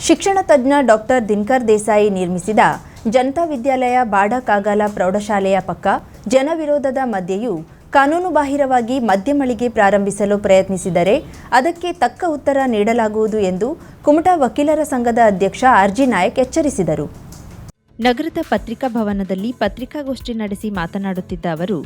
ಶಿಕ್ಷಣ ತಜ್ಞ ಡಾಕ್ಟರ್ ದಿನಕರ್ ದೇಸಾಯಿ ನಿರ್ಮಿಸಿದ ಜನತಾ ವಿದ್ಯಾಲಯ ಬಾಡ ಕಾಗಾಲ ಪ್ರೌಢಶಾಲೆಯ ಪಕ್ಕ ಜನವಿರೋಧದ ಮಧ್ಯೆಯೂ ಕಾನೂನುಬಾಹಿರವಾಗಿ ಮದ್ಯ ಮಳಿಗೆ ಪ್ರಾರಂಭಿಸಲು ಪ್ರಯತ್ನಿಸಿದರೆ ಅದಕ್ಕೆ ತಕ್ಕ ಉತ್ತರ ನೀಡಲಾಗುವುದು ಎಂದು ಕುಮಟಾ ವಕೀಲರ ಸಂಘದ ಅಧ್ಯಕ್ಷ ಆರ್ಜಿ ನಾಯಕ್ ಎಚ್ಚರಿಸಿದರು. ನಗರದ ಪತ್ರಿಕಾ ಭವನದಲ್ಲಿ ಪತ್ರಿಕಾಗೋಷ್ಠಿ ನಡೆಸಿ ಮಾತನಾಡುತ್ತಿದ್ದ ಅವರು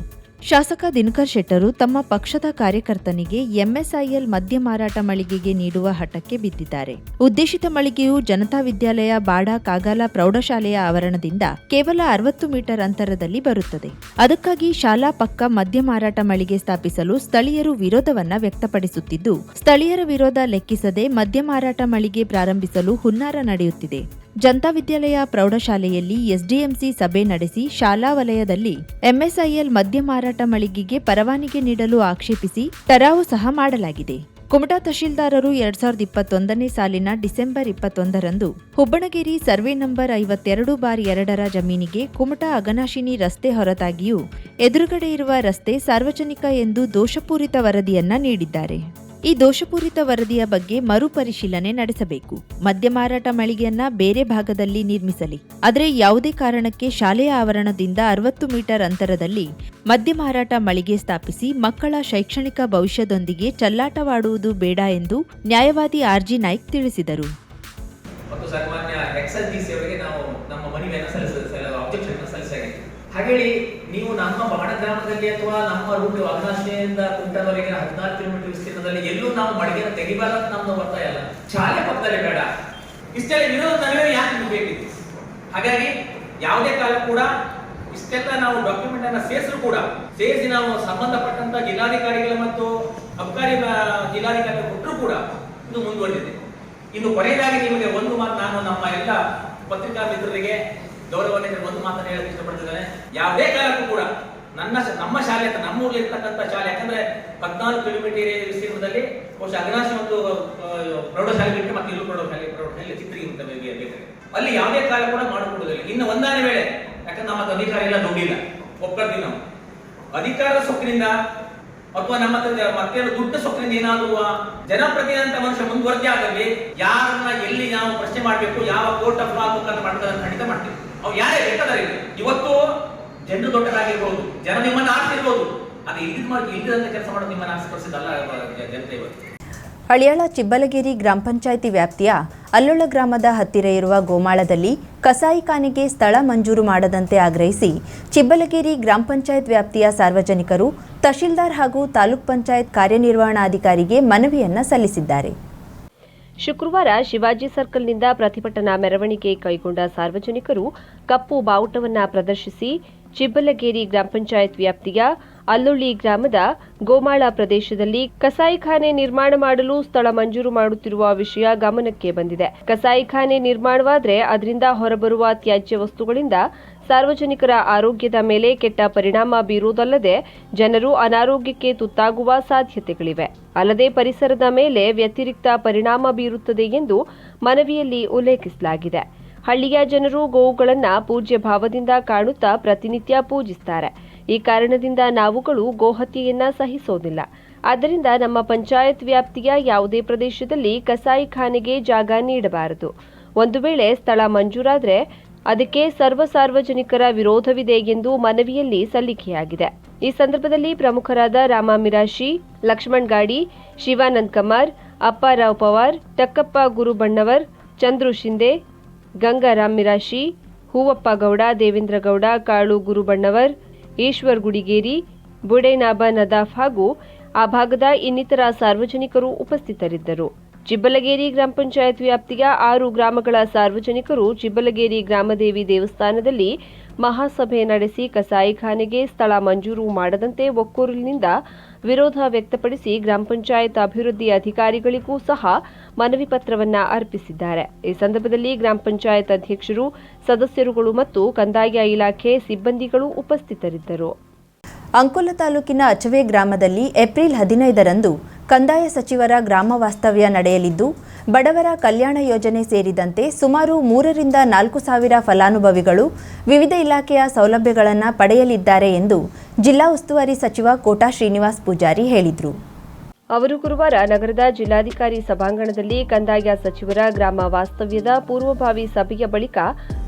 ಶಾಸಕ ದಿನಕರ್ ಶೆಟ್ಟರು ತಮ್ಮ ಪಕ್ಷದ ಕಾರ್ಯಕರ್ತನಿಗೆ ಎಂಎಸ್ಐಎಲ್ ಮದ್ಯ ಮಾರಾಟ ಮಳಿಗೆಗೆ ನೀಡುವ ಹಠಕ್ಕೆ ಬಿದ್ದಿದ್ದಾರೆ. ಉದ್ದೇಶಿತ ಮಳಿಗೆಯು ಜನತಾ ವಿದ್ಯಾಲಯ ಬಾಡ ಕಾಗಾಲ ಪ್ರೌಢಶಾಲೆಯ ಆವರಣದಿಂದ ಕೇವಲ ಅರವತ್ತು ಮೀಟರ್ ಅಂತರದಲ್ಲಿ ಬರುತ್ತದೆ. ಅದಕ್ಕಾಗಿ ಶಾಲಾ ಪಕ್ಕ ಮದ್ಯ ಮಾರಾಟ ಮಳಿಗೆ ಸ್ಥಾಪಿಸಲು ಸ್ಥಳೀಯರು ವಿರೋಧವನ್ನ ವ್ಯಕ್ತಪಡಿಸುತ್ತಿದ್ದು, ಸ್ಥಳೀಯರ ವಿರೋಧ ಲೆಕ್ಕಿಸದೆ ಮದ್ಯ ಮಾರಾಟ ಮಳಿಗೆ ಪ್ರಾರಂಭಿಸಲು ಹುನ್ನಾರ ನಡೆಯುತ್ತಿದೆ. ಜನತಾ ವಿದ್ಯಾಲಯ ಪ್ರೌಢಶಾಲೆಯಲ್ಲಿ ಎಸ್ಡಿಎಂಸಿ ಸಭೆ ನಡೆಸಿ ಶಾಲಾ ವಲಯದಲ್ಲಿ ಎಂಎಸ್ಐಎಲ್ ಮದ್ಯ ಮಾರಾಟ ಮಳಿಗೆಗೆ ಪರವಾನಿಗೆ ನೀಡಲು ಆಕ್ಷೇಪಿಸಿ ತರಾವು ಸಹ ಮಾಡಲಾಗಿದೆ. ಕುಮಟಾ ತಹಶೀಲ್ದಾರರು ಎರಡ್ ಸಾವಿರದ ಇಪ್ಪತ್ತೊಂದನೇ ಸಾಲಿನ ಡಿಸೆಂಬರ್ ಇಪ್ಪತ್ತೊಂದರಂದು ಹುಬ್ಬಣಗಿರಿ ಸರ್ವೆ ನಂಬರ್ ಐವತ್ತೆರಡು ಬಾರ್ ಎರಡರ ಜಮೀನಿಗೆ ಕುಮಟಾ ಅಗನಾಶಿನಿ ರಸ್ತೆ ಹೊರತಾಗಿಯೂ ಎದುರುಗಡೆ ಇರುವ ರಸ್ತೆ ಸಾರ್ವಜನಿಕ ಎಂದು ದೋಷಪೂರಿತ ವರದಿಯನ್ನ ನೀಡಿದ್ದಾರೆ. ಈ ದೋಷಪೂರಿತ ವರದಿಯ ಬಗ್ಗೆ ಮರುಪರಿಶೀಲನೆ ನಡೆಸಬೇಕು. ಮದ್ಯ ಮಾರಾಟ ಮಳಿಗೆಯನ್ನ ಬೇರೆ ಭಾಗದಲ್ಲಿ ನಿರ್ಮಿಸಲಿ. ಆದರೆ ಯಾವುದೇ ಕಾರಣಕ್ಕೆ ಶಾಲೆಯ ಆವರಣದಿಂದ ಅರವತ್ತು ಮೀಟರ್ ಅಂತರದಲ್ಲಿ ಮದ್ಯ ಮಾರಾಟ ಮಳಿಗೆ ಸ್ಥಾಪಿಸಿ ಮಕ್ಕಳ ಶೈಕ್ಷಣಿಕ ಭವಿಷ್ಯದೊಂದಿಗೆ ಚಲ್ಲಾಟವಾಡುವುದು ಬೇಡ ಎಂದು ನ್ಯಾಯವಾದಿ ಆರ್ಜಿ ನಾಯ್ಕ್ ತಿಳಿಸಿದರು. ಹಾಗೇಳಿ ನೀವು ನಮ್ಮ ಬಾಣ ಗ್ರಾಮದಲ್ಲಿ ಅಥವಾ ನಮ್ಮ ರೂಟ್ ಅಗ್ನಾಶ್ರಯದಿಂದ ಕುಂಟದವರೆಗೆ ಹದಿನಾರು ಕಿಲೋಮೀಟರ್ ವಿಸ್ತೀರ್ಣದಲ್ಲಿ ಎಲ್ಲೂ ನಾವು ಮಡಿಗೆನ ತೆಗಿಬಾರ್ದು ಅಂತ ನಮ್ದು ಒತ್ತಾಯ ಇಲ್ಲ ಶಾಲೆ ಪಕ್ಕದಲ್ಲಿ ಬೇಡ. ಇಷ್ಟೆಲ್ಲ ವಿರೋಧ ನಡುವೆ ಯಾಕೆ ನಿಮ್ಗೆ ಬೇಕಿತ್ತು? ಹಾಗಾಗಿ ಯಾವುದೇ ಕಾಲ ಕೂಡ ಇಷ್ಟೆಲ್ಲ ನಾವು ಡಾಕ್ಯುಮೆಂಟ್ ಅನ್ನ ಸೇರಿಸಲು ಕೂಡ, ಸೇರಿಸಿ ನಾವು ಸಂಬಂಧಪಟ್ಟಂತ ಜಿಲ್ಲಾಧಿಕಾರಿಗಳು ಮತ್ತು ಅಬಕಾರಿ ಜಿಲ್ಲಾಧಿಕಾರಿಗಳು ಕೊಟ್ಟರು ಕೂಡ ಇದು ಮುಂದುವರೆದಿದೆ. ಇನ್ನು ಕೊನೆಯದಾಗಿ ನಿಮಗೆ ಒಂದು ಮಾತು ನಾನು ನಮ್ಮ ಎಲ್ಲ ಪತ್ರಿಕಾ ಮಿತ್ರರಿಗೆ ಗೌರವಾನ್ವಿತ ಒಂದು ಮಾತನ್ನು ಹೇಳಕ್ಕೆ ಇಷ್ಟಪಡ್ತಿದ್ದೇನೆ. ಯಾವುದೇ ಕಾಲಕ್ಕೂ ಕೂಡ ನನ್ನ ನಮ್ಮ ಶಾಲೆ ಅಂತ ನಮ್ಮ ಊರಲ್ಲಿ ಇರ್ತಕ್ಕಂಥ ಶಾಲೆ, ಯಾಕಂದ್ರೆ ಹದಿನಾಲ್ಕು ಕಿಲೋಮೀಟರ್ ವಿಸ್ತೀರ್ಣದಲ್ಲಿ ಬಹುಶಃ ಅಗ್ನಾಶಿ ಒಂದು ಪ್ರೌಢಶಾಲೆ ಬಿಟ್ಟು ಮತ್ತೆ ಇಲ್ಲೂ ಪ್ರೌಢಶಾಲೆ ಪ್ರೌಢಶಾಲೆ ಚಿತ್ರಿಗೆ ಅಂತ ಬೇರೆ. ಅಲ್ಲಿ ಯಾವುದೇ ಕಾಲ ಕೂಡ ಮಾಡಿಕೊಡುವುದಿಲ್ಲ. ಇನ್ನು ಒಂದಾನೆ ವೇಳೆ, ಯಾಕಂದ್ರೆ ನಮ್ಮ ಅಧಿಕಾರ ಎಲ್ಲ ದುಡ್ಡಿಲ್ಲ ಒಪ್ಕೊಳ್ತೀವಿ ನಾವು. ಅಧಿಕಾರದ ಸೊಕ್ಕಿನಿಂದ ಅಥವಾ ನಮ್ಮ ಮತ್ತೆ ದುಡ್ಡು ಸೊಕ್ಕಿನಿಂದ ಏನಾದರೂ ಜನಪ್ರತಿನಿಧಿ ಅಂತ ಮನುಷ್ಯ ಮುಂದುವರೆದೇ ಆಗಲಿ ಯಾರನ್ನ ಎಲ್ಲಿ ನಾವು ಪ್ರಶ್ನೆ ಮಾಡಬೇಕು, ಯಾವ ಕೋರ್ಟ್ ಲಾ ಮುಖಾಂತರ ಮಾಡ್ತಾರೆ ಅಂತ ಖಂಡಿತ ಮಾಡ್ತೀವಿ. ಅವ್ರು ಯಾರೇ ಬೇಕಾದ್ರೆ ಇವತ್ತು ಜನರು ದೊಡ್ಡದಾಗಿರ್ಬೋದು, ಜನ ನಿಮ್ಮನ್ನ ಆಡ್ತಿರ್ಬೋದು ಅದು ಇಲ್ದಿದ್ ಇಲ್ದಿದಂತ ಕೆಲಸ ಮಾಡೋದು ನಿಮ್ಮನ್ನ ಆಸ್ಪಡಿಸಿದಲ್ಲ ಜನತೆ ಇವತ್ತು. ಹಳಿಯಾಳ ಚಿಬ್ಬಲಗೇರಿ ಗ್ರಾಮ ಪಂಚಾಯಿತಿ ವ್ಯಾಪ್ತಿಯ ಅಲ್ಲೊಳ ಗ್ರಾಮದ ಹತ್ತಿರ ಇರುವ ಗೋಮಾಳದಲ್ಲಿ ಕಸಾಯಿಖಾನೆಗೆ ಸ್ಥಳ ಮಂಜೂರು ಮಾಡದಂತೆ ಆಗ್ರಹಿಸಿ ಚಿಬ್ಬಲಗೇರಿ ಗ್ರಾಮ ಪಂಚಾಯತ್ ವ್ಯಾಪ್ತಿಯ ಸಾರ್ವಜನಿಕರು ತಹಶೀಲ್ದಾರ್ ಹಾಗೂ ತಾಲೂಕ್ ಪಂಚಾಯತ್ ಕಾರ್ಯನಿರ್ವಹಣಾಧಿಕಾರಿಗೆ ಮನವಿಯನ್ನ ಸಲ್ಲಿಸಿದ್ದಾರೆ. ಶುಕ್ರವಾರ ಶಿವಾಜಿ ಸರ್ಕಲ್ನಿಂದ ಪ್ರತಿಭಟನಾ ಮೆರವಣಿಗೆ ಕೈಗೊಂಡ ಸಾರ್ವಜನಿಕರು ಕಪ್ಪು ಬಾವುಟವನ್ನ ಪ್ರದರ್ಶಿಸಿ ಚಿಬ್ಬಲಗೇರಿ ಗ್ರಾಮ ಪಂಚಾಯತ್ ವ್ಯಾಪ್ತಿಯ ಅಲ್ಲುಳ್ಳಿ ಗ್ರಾಮದ ಗೋಮಾಳ ಪ್ರದೇಶದಲ್ಲಿ ಕಸಾಯಿಖಾನೆ ನಿರ್ಮಾಣ ಮಾಡಲು ಸ್ಥಳ ಮಂಜೂರು ಮಾಡುತ್ತಿರುವ ವಿಷಯ ಗಮನಕ್ಕೆ ಬಂದಿದೆ. ಕಸಾಯಿಖಾನೆ ನಿರ್ಮಾಣವಾದರೆ ಅದರಿಂದ ಹೊರಬರುವ ತ್ಯಾಜ್ಯ ವಸ್ತುಗಳಿಂದ ಸಾರ್ವಜನಿಕರ ಆರೋಗ್ಯದ ಮೇಲೆ ಕೆಟ್ಟ ಪರಿಣಾಮ ಬೀರುವುದಲ್ಲದೆ ಜನರು ಅನಾರೋಗ್ಯಕ್ಕೆ ತುತ್ತಾಗುವ ಸಾಧ್ಯತೆಗಳಿವೆ. ಅಲ್ಲದೆ ಪರಿಸರದ ಮೇಲೆ ವ್ಯತಿರಿಕ್ತ ಪರಿಣಾಮ ಬೀರುತ್ತದೆ ಎಂದು ಮನವಿಯಲ್ಲಿ ಉಲ್ಲೇಖಿಸಲಾಗಿದೆ. ಹಳ್ಳಿಯ ಜನರು ಗೋವುಗಳನ್ನು ಪೂಜ್ಯ ಭಾವದಿಂದ ಕಾಣುತ್ತಾ ಪ್ರತಿನಿತ್ಯ ಪೂಜಿಸ್ತಾರೆ. ಈ ಕಾರಣದಿಂದ ನಾವುಗಳು ಗೋಹತ್ಯೆಯನ್ನ ಸಹಿಸೋದಿಲ್ಲ. ಆದ್ದರಿಂದ ನಮ್ಮ ಪಂಚಾಯತ್ ವ್ಯಾಪ್ತಿಯ ಯಾವುದೇ ಪ್ರದೇಶದಲ್ಲಿ ಕಸಾಯಿಖಾನೆಗೆ ಜಾಗ ನೀಡಬಾರದು. ಒಂದು ವೇಳೆ ಸ್ಥಳ ಮಂಜೂರಾದರೆ ಅದಕ್ಕೆ ಸರ್ವ ಸಾರ್ವಜನಿಕರ ವಿರೋಧವಿದೆ ಎಂದು ಮನವಿಯಲ್ಲಿ ಸಲ್ಲಿಕೆಯಾಗಿದೆ. ಈ ಸಂದರ್ಭದಲ್ಲಿ ಪ್ರಮುಖರಾದ ರಾಮ ಮಿರಾಶಿ ಲಕ್ಷ್ಮಣ್ ಗಾಡಿ, ಶಿವಾನಂದ್ ಕಮಾರ್, ಅಪ್ಪಾರಾವ್ ಪವಾರ್, ಟಕ್ಕಪ್ಪ ಗುರುಬಣ್ಣವರ್, ಚಂದ್ರು ಶಿಂದೆ, ಗಂಗಾರಾಮ್ ಮಿರಾಶಿ, ಹೂವಪ್ಪ ಗೌಡ, ದೇವೇಂದ್ರ ಗೌಡ, ಕಾಳು ಗುರುಬಣ್ಣವರ್, ಈಶ್ವರ್ ಗುಡಿಗೇರಿ ಬುಡೇನಾಬ ನದಾಫ್ ಹಾಗೂ ಆ ಭಾಗದ ಇನ್ನಿತರ ಸಾರ್ವಜನಿಕರು ಉಪಸ್ಥಿತರಿದ್ದರು. ಚಿಬ್ಬಲಗೇರಿ ಗ್ರಾಮ ಪಂಚಾಯತ್ ವ್ಯಾಪ್ತಿಯ ಆರು ಗ್ರಾಮಗಳ ಸಾರ್ವಜನಿಕರು ಚಿಬ್ಬಲಗೇರಿ ಗ್ರಾಮದೇವಿ ದೇವಸ್ಥಾನದಲ್ಲಿ ಮಹಾಸಭೆ ನಡೆಸಿ ಕಸಾಯಿಖಾನೆಗೆ ಸ್ಥಳ ಮಂಜೂರು ಮಾಡದಂತೆ ಒಕ್ಕೂರಿನಿಂದ ವಿರೋಧ ವ್ಯಕ್ತಪಡಿಸಿ ಗ್ರಾಮ ಪಂಚಾಯತ್ ಅಭಿವೃದ್ಧಿ ಅಧಿಕಾರಿಗಳಿಗೂ ಸಹ ಮನವಿ ಪತ್ರವನ್ನು ಅರ್ಪಿಸಿದ್ದಾರೆ. ಈ ಸಂದರ್ಭದಲ್ಲಿ ಗ್ರಾಮ ಪಂಚಾಯತ್ ಅಧ್ಯಕ್ಷರು, ಸದಸ್ಯರುಗಳು ಮತ್ತು ಕಂದಾಯ ಇಲಾಖೆ ಸಿಬ್ಬಂದಿಗಳು ಉಪಸ್ಥಿತರಿದ್ದರು. ಅಂಕೋಲ ತಾಲೂಕಿನ ಅಚವೆ ಗ್ರಾಮದಲ್ಲಿ ಏಪ್ರಿಲ್ ಹದಿನೈದರಂದು ಕಂದಾಯ ಸಚಿವರ ಗ್ರಾಮ ವಾಸ್ತವ್ಯ ನಡೆಯಲಿದ್ದು, ಬಡವರ ಕಲ್ಯಾಣ ಯೋಜನೆ ಸೇರಿದಂತೆ ಸುಮಾರು ಮೂರರಿಂದ ನಾಲ್ಕು ಸಾವಿರ ಫಲಾನುಭವಿಗಳು ವಿವಿಧ ಇಲಾಖೆಯ ಸೌಲಭ್ಯಗಳನ್ನು ಪಡೆಯಲಿದ್ದಾರೆ ಎಂದು ಜಿಲ್ಲಾ ಉಸ್ತುವಾರಿ ಸಚಿವ ಕೋಟಾ ಶ್ರೀನಿವಾಸ್ ಪೂಜಾರಿ ಹೇಳಿದರು. ಅವರು ಗುರುವಾರ ನಗರದ ಜಿಲ್ಲಾಧಿಕಾರಿ ಸಭಾಂಗಣದಲ್ಲಿ ಕಂದಾಯ ಸಚಿವರ ಗ್ರಾಮ ವಾಸ್ತವ್ಯದ ಪೂರ್ವಭಾವಿ ಸಭೆಯ ಬಳಿಕ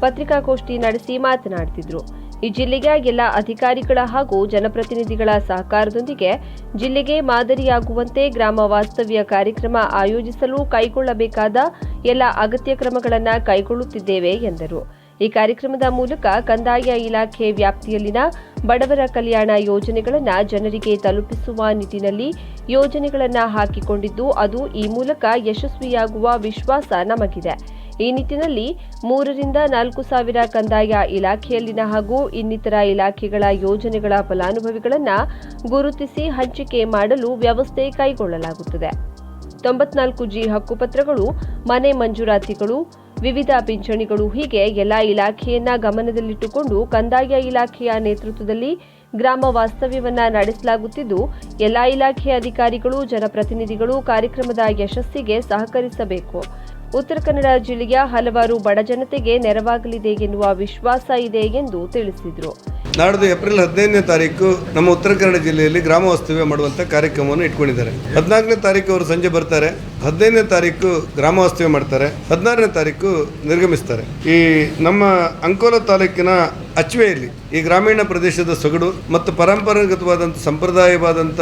ಪತ್ರಿಕಾಗೋಷ್ಠಿ ನಡೆಸಿ ಮಾತನಾಡುತ್ತಿದ್ದರು ಈ ಜಿಲ್ಲೆಯ ಎಲ್ಲ ಅಧಿಕಾರಿಗಳ ಹಾಗೂ ಜನಪ್ರತಿನಿಧಿಗಳ ಸಹಕಾರದೊಂದಿಗೆ ಜಿಲ್ಲೆಗೆ ಮಾದರಿಯಾಗುವಂತೆ ಗ್ರಾಮ ವಾಸ್ತವ್ಯ ಕಾರ್ಯಕ್ರಮ ಆಯೋಜಿಸಲು ಕೈಗೊಳ್ಳಬೇಕಾದ ಎಲ್ಲ ಅಗತ್ಯ ಕ್ರಮಗಳನ್ನು ಕೈಗೊಳ್ಳುತ್ತಿದ್ದೇವೆ ಎಂದರು. ಈ ಕಾರ್ಯಕ್ರಮದ ಮೂಲಕ ಕಂದಾಯ ಇಲಾಖೆ ವ್ಯಾಪ್ತಿಯಲ್ಲಿನ ಬಡವರ ಕಲ್ಯಾಣ ಯೋಜನೆಗಳನ್ನು ಜನರಿಗೆ ತಲುಪಿಸುವ ನಿಟ್ಟಿನಲ್ಲಿ ಯೋಜನೆಗಳನ್ನು ಹಾಕಿಕೊಂಡಿದ್ದು ಅದು ಈ ಮೂಲಕ ಯಶಸ್ವಿಯಾಗುವ ವಿಶ್ವಾಸ ನಮಗಿದೆ. ಈ ನಿಟ್ಟಿನಲ್ಲಿ ಮೂರರಿಂದ ನಾಲ್ಕು ಸಾವಿರ ಕಂದಾಯ ಇಲಾಖೆಯಲ್ಲಿನ ಹಾಗೂ ಇನ್ನಿತರ ಇಲಾಖೆಗಳ ಯೋಜನೆಗಳ ಫಲಾನುಭವಿಗಳನ್ನು ಗುರುತಿಸಿ ಹಂಚಿಕೆ ಮಾಡಲು ವ್ಯವಸ್ಥೆ ಕೈಗೊಳ್ಳಲಾಗುತ್ತದೆ. ತೊಂಬತ್ನಾಲ್ಕು ಜಿ ಹಕ್ಕುಪತ್ರಗಳು ಮನೆ ಮಂಜೂರಾತಿಗಳು, ವಿವಿಧ ಪಿಂಚಣಿಗಳು ಹೀಗೆ ಎಲ್ಲ ಇಲಾಖೆಯನ್ನ ಗಮನದಲ್ಲಿಟ್ಟುಕೊಂಡು ಕಂದಾಯ ಇಲಾಖೆಯ ನೇತೃತ್ವದಲ್ಲಿ ಗ್ರಾಮ ವಾಸ್ತವ್ಯವನ್ನ ನಡೆಸಲಾಗುತ್ತಿದ್ದು, ಎಲ್ಲ ಇಲಾಖೆಯ ಅಧಿಕಾರಿಗಳು, ಜನಪ್ರತಿನಿಧಿಗಳು ಕಾರ್ಯಕ್ರಮದ ಯಶಸ್ಸಿಗೆ ಸಹಕರಿಸಬೇಕು. ಉತ್ತರ ಕನ್ನಡ ಜಿಲ್ಲೆಯ ಹಲವಾರು ಬಡ ಜನತೆಗೆ ನೆರವಾಗಲಿದೆ ಎನ್ನುವ ವಿಶ್ವಾಸ ಇದೆ ಎಂದು ತಿಳಿಸಿದರು. ನಾಡ್ದು ಏಪ್ರಿಲ್ ಹದಿನೈದನೇ ತಾರೀಕು ನಮ್ಮ ಉತ್ತರ ಕನ್ನಡ ಜಿಲ್ಲೆಯಲ್ಲಿ ಗ್ರಾಮ ವಾಸ್ತವ್ಯ ಮಾಡುವಂಥ ಕಾರ್ಯಕ್ರಮವನ್ನು ಇಟ್ಕೊಂಡಿದ್ದಾರೆ. ಹದಿನಾಲ್ಕನೇ ತಾರೀಕು ಅವರು ಸಂಜೆ ಬರ್ತಾರೆ. ಹದಿನೈದನೇ ತಾರೀಕು ಗ್ರಾಮ ವಾಸ್ತವ್ಯ ಮಾಡ್ತಾರೆ, ಹದಿನಾರನೇ ತಾರೀಕು ನಿರ್ಗಮಿಸ್ತಾರೆ. ಈ ನಮ್ಮ ಅಂಕೋಲ ತಾಲೂಕಿನ ಅಚ್ವೆಯಲ್ಲಿ ಈ ಗ್ರಾಮೀಣ ಪ್ರದೇಶದ ಸೊಗಡು ಮತ್ತು ಪರಂಪರಾಗತವಾದಂಥ ಸಂಪ್ರದಾಯವಾದಂಥ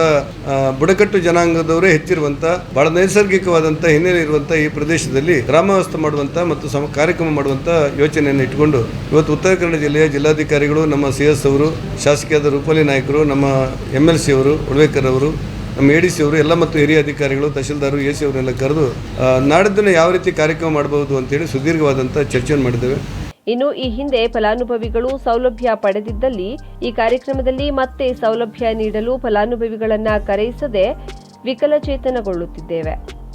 ಬುಡಕಟ್ಟು ಜನಾಂಗದವರೇ ಹೆಚ್ಚಿರುವಂಥ, ಬಹಳ ನೈಸರ್ಗಿಕವಾದಂಥ ಹಿನ್ನೆಲೆ ಇರುವಂಥ ಈ ಪ್ರದೇಶದಲ್ಲಿ ಗ್ರಾಮ ವ್ಯವಸ್ಥೆ ಮಾಡುವಂಥ ಮತ್ತು ಸಮ ಕಾರ್ಯಕ್ರಮ ಮಾಡುವಂಥ ಯೋಚನೆಯನ್ನು ಇಟ್ಟುಕೊಂಡು ಇವತ್ತು ಉತ್ತರ ಕನ್ನಡ ಜಿಲ್ಲೆಯ ಜಿಲ್ಲಾಧಿಕಾರಿಗಳು ನಮ್ಮ ಸಿ ಎಸ್ ಅವರು, ಶಾಸಕಿಯಾದ ರೂಪಾಲಿ ನಾಯಕರು, ನಮ್ಮ ಎಂ ಎಲ್ ಸಿ ಅವರು ಉಳ್ವೇಕರ್ ಅವರು ನಮ್ಮ ಎ ಡಿ ಸಿ ಅವರು ಎಲ್ಲ ಮತ್ತು ಹಿರಿಯ ಅಧಿಕಾರಿಗಳು, ತಹಶೀಲ್ದಾರು ಎ ಸಿ ಅವರನ್ನೆಲ್ಲ ಕರೆದು ನಾಡಿದ್ದನ್ನು ಯಾವ ರೀತಿ ಕಾರ್ಯಕ್ರಮ ಮಾಡಬಹುದು ಅಂತೇಳಿ ಸುದೀರ್ಘವಾದಂಥ ಚರ್ಚೆಯನ್ನು ಮಾಡಿದ್ದೇವೆ. ಇನ್ನು ಈ ಹಿಂದೆ ಫಲಾನುಭವಿಗಳು ಸೌಲಭ್ಯ ಪಡೆದಿದ್ದಲ್ಲಿ ಈ ಕಾರ್ಯಕ್ರಮದಲ್ಲಿ ಮತ್ತೆ ಸೌಲಭ್ಯ ನೀಡಲು ಫಲಾನುಭವಿಗಳನ್ನ ಕರೆಯಿಸದೆ ವಿಕಲಚೇತನಗೊಳ್ಳುತ್ತಿದ್ದೇವೆ.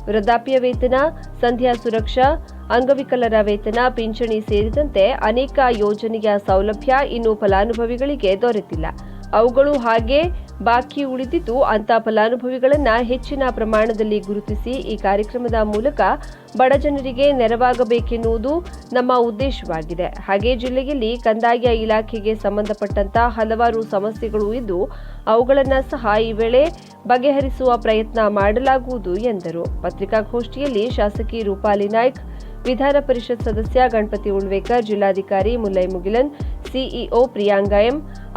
ವೃದ್ಧಾಪ್ಯ ವೇತನ, ಸಂಧ್ಯಾ ಸುರಕ್ಷಾ, ಅಂಗವಿಕಲರ ವೇತನ, ಪಿಂಚಣಿ ಸೇರಿದಂತೆ ಅನೇಕ ಯೋಜನೆಯ ಸೌಲಭ್ಯ ಇನ್ನು ಫಲಾನುಭವಿಗಳಿಗೆ ದೊರೆತಿಲ್ಲ. ಅವುಗಳು ಹಾಗೆ ಬಾಕಿ ಉಳಿದಿದ್ದು ಅಂಥ ಫಲಾನುಭವಿಗಳನ್ನು ಹೆಚ್ಚಿನ ಪ್ರಮಾಣದಲ್ಲಿ ಗುರುತಿಸಿ ಈ ಕಾರ್ಯಕ್ರಮದ ಮೂಲಕ ಬಡಜನರಿಗೆ ನೆರವಾಗಬೇಕೆನ್ನುವುದು ನಮ್ಮ ಉದ್ದೇಶವಾಗಿದೆ. ಹಾಗೆ ಜಿಲ್ಲೆಯಲ್ಲಿ ಕಂದಾಯ ಇಲಾಖೆಗೆ ಸಂಬಂಧಪಟ್ಟಂತಹ ಹಲವಾರು ಸಮಸ್ಯೆಗಳು ಇದ್ದು ಅವುಗಳನ್ನು ಸಹ ಈ ವೇಳೆ ಬಗೆಹರಿಸುವ ಪ್ರಯತ್ನ ಮಾಡಲಾಗುವುದು ಎಂದರು. ಪತ್ರಿಕಾಗೋಷ್ಠಿಯಲ್ಲಿ ಶಾಸಕಿ ರೂಪಾಲಿ ನಾಯ್ಕ್, ವಿಧಾನ ಪರಿಷತ್ ಸದಸ್ಯ ಗಣಪತಿ ಉಳ್ವೇಕರ್, ಜಿಲ್ಲಾಧಿಕಾರಿ Mullai Mugilan, CEO Priyanga M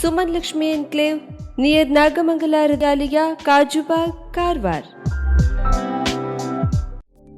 Suman Lakshmi enclave near Nagamangala Hridalaya Kajubag Karwar.